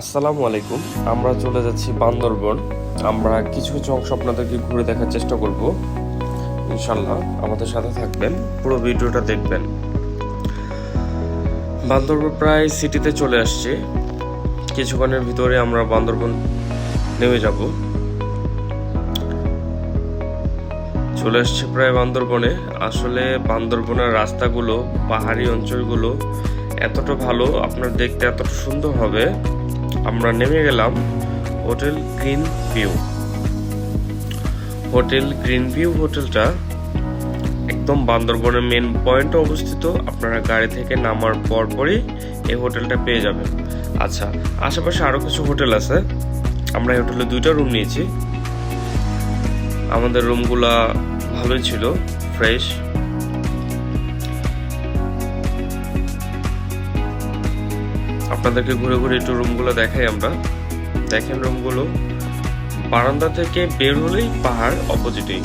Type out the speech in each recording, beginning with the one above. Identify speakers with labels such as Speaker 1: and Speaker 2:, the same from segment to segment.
Speaker 1: আসসালামু আলাইকুম। আমরা চলে যাচ্ছি বান্দরবন। আমরা কিছু কিছু অংশ আপনাদেরকে ঘুরে দেখার চেষ্টা করব। ইনশাল্লাহ আমাদের সাথে থাকবেন, পুরো ভিডিওটা দেখবেন। বান্দরবন প্রায় সিটিতে চলে আসছে। কিছুক্ষণের ভিতরে আমরা বান্দরবন নেমে যাব। চলে আসছে প্রায় বান্দরবনে। আসলে বান্দরবনের রাস্তাগুলো, পাহাড়ি অঞ্চলগুলো এতটা ভালো, আপনার দেখতে এতটা সুন্দর হবে। আমরা নেমে গেলাম hotel green view. Hotel green view হোটেলটা একদম বান্দরবনের মেন পয়েন্টে অবস্থিত। আপনারা গাড়ি থেকে নামার পরপরই এই হোটেলটা পেয়ে যাবেন। আচ্ছা আশেপাশে আরও কিছু হোটেল আছে। আমরা এই হোটেলে দুইটা রুম নিয়েছি। আমাদের রুমগুলা ভালোই ছিল ফ্রেশ আপনাদেরকে ঘুরে ঘুরে একটু রুমগুলো দেখাই আমরা। দেখেন রুমগুলো বারান্দা থেকে বের হলেই পাহাড় অপোজিটেই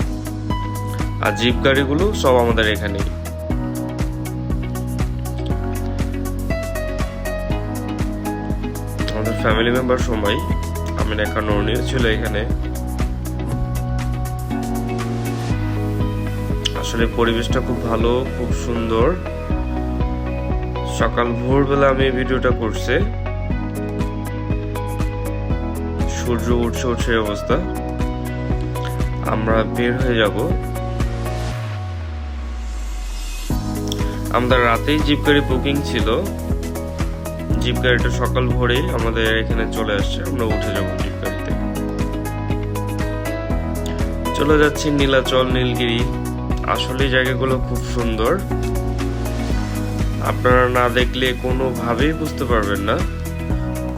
Speaker 1: আর জিপ গাড়িগুলো সব আমাদের এখানেই। আমাদের ফ্যামিলি মেম্বার সময়। আমি একা নরনীয় ছিল এখানে। আসলে পরিবেশটা খুব ভালো, খুব সুন্দর। সকাল ভোরবেলা আমি ভিডিওটা করছি। সূর্য উঠছে উঠছে অবস্থা। আমরা বের হয়ে যাব। আমাদের রাতেই জিপ গাড়ি বুকিং ছিল। জিপ গাড়িটা সকাল ভোরেই আমাদের এখানে চলে আসছে। আমরা উঠে যাব জিপ গাড়িতে। চলে যাচ্ছি নীলাচল, নীলগিরি। আসলে জায়গাগুলো খুব সুন্দর। আপনারা না দেখলে কোনোভাবেই বুঝতে পারবেন না।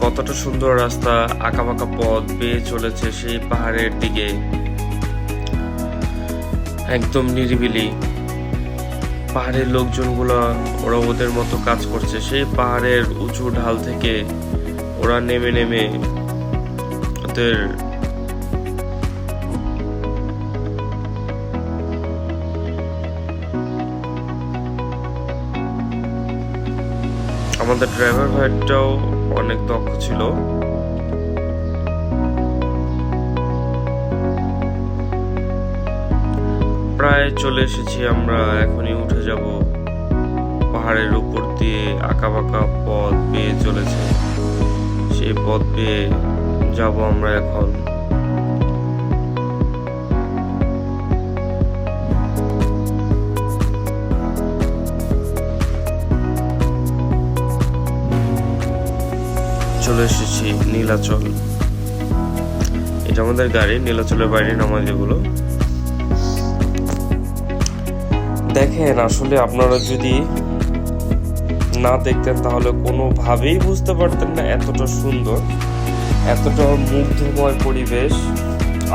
Speaker 1: কতটা সুন্দর রাস্তা আঁকা আঁকাবাঁকা পথ বেয়ে চলেছে সেই পাহাড়ের দিকে। একদম নিরিবিলি। পাহাড়ের লোকজনগুলো ওরা ওদের মতো কাজ করছে। সেই পাহাড়ের উঁচু ঢাল থেকে ওরা নেমে নেমে ওদের আমাদের ড্রাইভার ভাইটাও অনেক দক্ষ ছিল। প্রায় চলে এসেছি আমরা, এখনই উঠে যাব পাহাড়ের উপর দিয়ে আঁকা বাঁকা পথ বেয়ে চলেছে। সেই পথ বেয়ে যাব আমরা এখন। চলে এসেছি নীলাচল। এটা আমাদের গাড়ি, নীলাচলের বাইরে নামাজ এগুলো। দেখেন, আসলে আপনারা যদি না দেখতেন, তাহলে কোনোভাবেই বুঝতে পারতেন না এতটা সুন্দর, এতটা মুগ্ধময় পরিবেশ।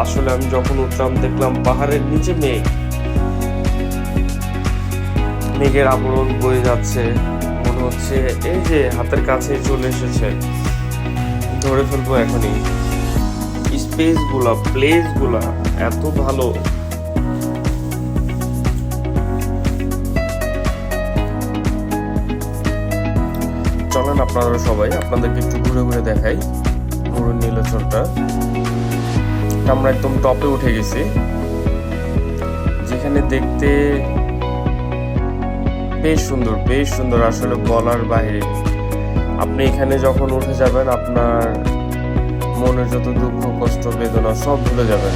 Speaker 1: আসলে আমি যখন উঠলাম, দেখলাম পাহাড়ের নিচে মেঘ। মেঘের আবরণ বয়ে যাচ্ছে। মনে হচ্ছে, এই যে হাতের কাছে চলে এসেছে। ধরে ফেলব এখনই। স্পেসগুলা প্লেসগুলা এত ভালো। চলেন আপনারা সবাই, আপনাদেরকে একটু ঘুরে ঘুরে দেখাই পুরো নীলাচলটা আমরা একদম টপে উঠে গেছি। যেখানে দেখতে বেশ সুন্দর বেশ সুন্দর। আসলে বলার বাইরে আপনি এখানে যখন উঠে যাবেন, আপনার মনের যত দুঃখ, কষ্ট, বেদনা সব ভুলে যাবেন।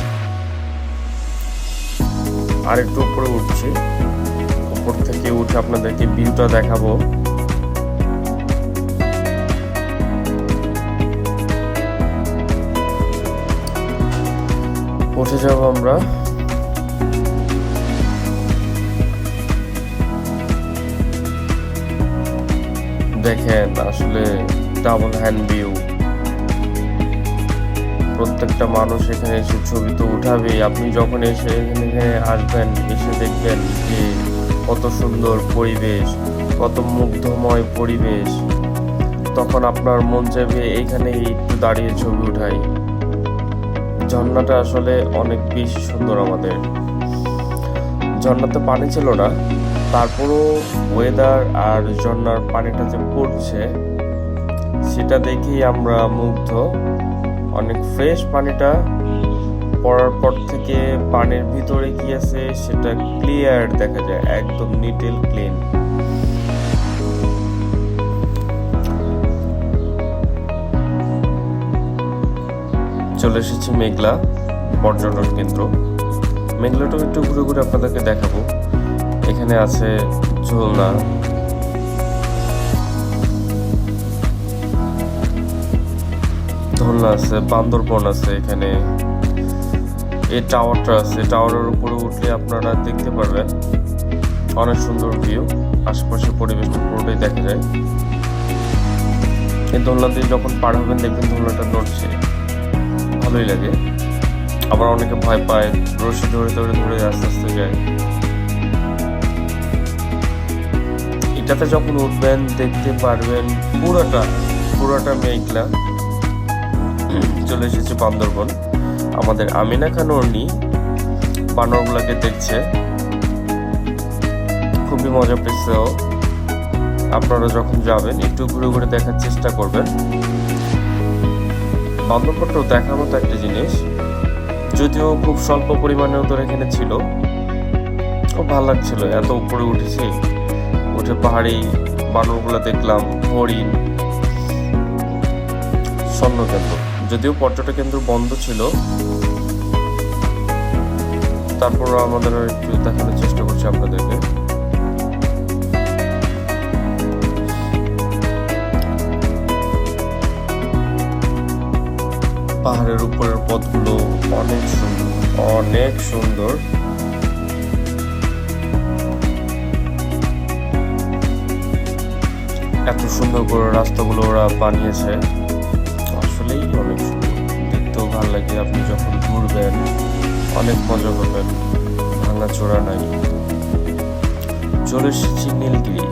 Speaker 1: আর একটু উপরে উঠছি। উপর থেকে উঠে আপনাদেরকে ভিউটা দেখাবো। উঠে যাব আমরা। দেখেন, আসলে ডাবল হ্যান্ড ভিউ প্রত্যেকটা মানুষ এখানে এসে ছবি তো উঠাবেই। আপনি যখন এসে এখানে আসবেন, এসে দেখবেন যে কত সুন্দর পরিবেশ, কত মুগ্ধময় পরিবেশ। তখন আপনার মন চাইবে এইখানে একটু দাঁড়িয়ে ছবি উঠাই। ঝর্ণাটা আসলে অনেক বেশি সুন্দর আমাদের। ঝর্ণাতে পানি ছিল না। তারপরও ওয়েদার আর ঝর্ণার পানিটা যে পড়ছে, সেটা দেখেই আমরা মুগ্ধ। অনেক ফ্রেশ পানিটা পড়ার পর থেকে পানির ভিতরে কি আছে সেটা ক্লিয়ার দেখা যায়, একদম নিটেল ক্লিন চলে এসেছি মেঘলা, পর্যটন কেন্দ্র। মেঘলাটাও একটু ঘুরে ঘুরে আপনাদেরকে দেখাবো। এখানে আছে ঝোলনা। দোলনা আছে, বান্দরবন আছে এখানে। এই টাওয়ারটা আছে টাওয়ারের উপরে উঠলে আপনারা দেখতে পারবেন। অনেক সুন্দর ভিউ আশেপাশের পরিবেশটা পুরোটাই দেখা যায়। এই দোলনা দিয়ে যখন পার হবেন, দেখবেন দোলনাটা নড়ছে। ভালোই লাগে। আবার অনেকে ভয় পায়, রশি ধরে ধরে ধরে আস্তে আস্তে যায়। এটাতে যখন উঠবেন, দেখতে পারবেন পুরোটা পুরোটা মেঘলা। চলে এসেছে বান্দরবন। আমাদের আমিনা খান অর্নি বানরগুলাকে দেখছে। খুবই মজা পেয়েছে আপনারা যখন যাবেন, একটু ঘুরে ঘুরে দেখার চেষ্টা করবেন। বান্দরবনটাও দেখার মতো একটা জিনিস। যদিও খুব স্বল্প পরিমাণে ওদের এখানে ছিল। খুব ভালো লাগছিল, এত উপরে উঠেছি। উঠে পাহাড়ি বানরগুলো দেখলাম, হরিণ স্বর্ণ কেন্দ্র যদিও পর্যটক কেন্দ্র বন্ধ ছিল তারপর আমাদের একটু দেখানোর চেষ্টা করছি আপনাদেরকে। পাহাড়ের উপরের পথগুলো অনেক সুন্দর অনেক সুন্দর। এত সুন্দর করে রাস্তাগুলো ওরা বানিয়েছে। আসলেই অনেক সুন্দর। দেখতেও ভালো লাগে। আপনি যখন ঘুরবেন, অনেক মজা করবেন। ভাঙা চোরা নাই। চলে এসেছি নীলগিরি।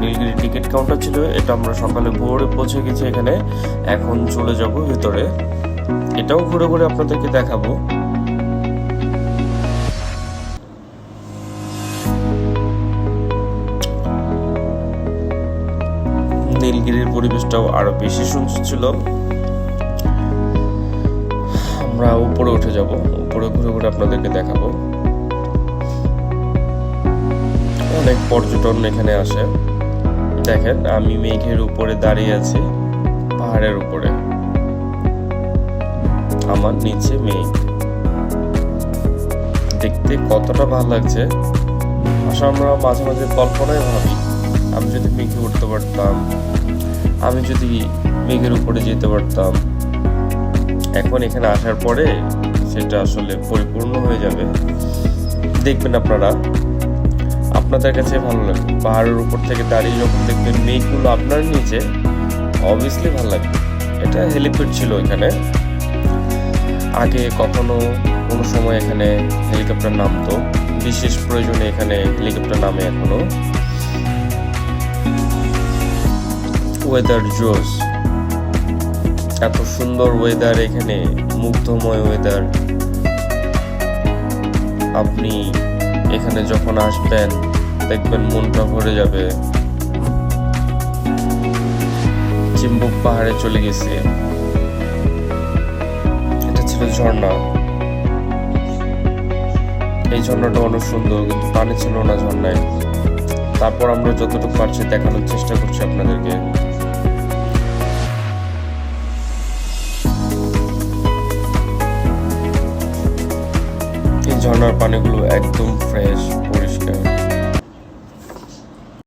Speaker 1: নীলগিরি টিকিট কাউন্টার ছিল। এটা আমরা সকালে ভোরে পৌঁছে গেছি এখানে। এখন চলে যাব ভেতরে। এটাও ঘুরে ঘুরে আপনাদেরকে দেখাবো। নীলগিরির পরিবেশটাও আরও বেশি সুন্দর ছিল। আমরা উপরে উঠে যাব। উপরে ঘুরে ঘুরে আপনাদেরকে দেখাবো। অনেক পর্যটন এখানে আসে। দেখেন, আমি মেঘের উপরে দাঁড়িয়ে আছি, পাহাড়ের উপরে। আমার নিচে মেঘ। দেখতে কতটা ভালো লাগছে। আসলে আমরা মাঝে মাঝে কল্পনায় ভাবি আমি যদি মেঘে উঠতে পারতাম, আমি যদি মেঘের উপরে যেতে পারতাম। এখন এখানে আসার পরে সেটা আসলে পরিপূর্ণ হয়ে যাবে। দেখবেন আপনারা, আপনাদের কাছে ভালো লাগবে পাহাড়ের উপর থেকে দাঁড়িয়ে যখন দেখবেন মেঘগুলো আপনার নিচে অবভিয়াসলি ভালো লাগবে। এটা হেলিপ্যাড ছিল এখানে আগে কখনো কোনো সময় এখানে হেলিকপ্টার নামতো। বিশেষ প্রয়োজনে এখানে হেলিকপ্টার নামে এখনও। ওয়েদার জোস এত সুন্দর ওয়েদার এখানে, মুগ্ধময় ওয়েদার আপনি এখানে যখন আসবেন, দেখবেন মনটা ভরে যাবে। চিম্বুক পাহাড়ে চলে গেছে। এটা ছিল ঝর্ণা। এই ঝর্ণাটা অনেক সুন্দর, কিন্তু পানি ছিল না ঝর্ণায়। তারপর আমরা যতটুকু পারছি দেখানোর চেষ্টা করছি আপনাদেরকে। এই ঝর্ণার পানিগুলো একদম ফ্রেশ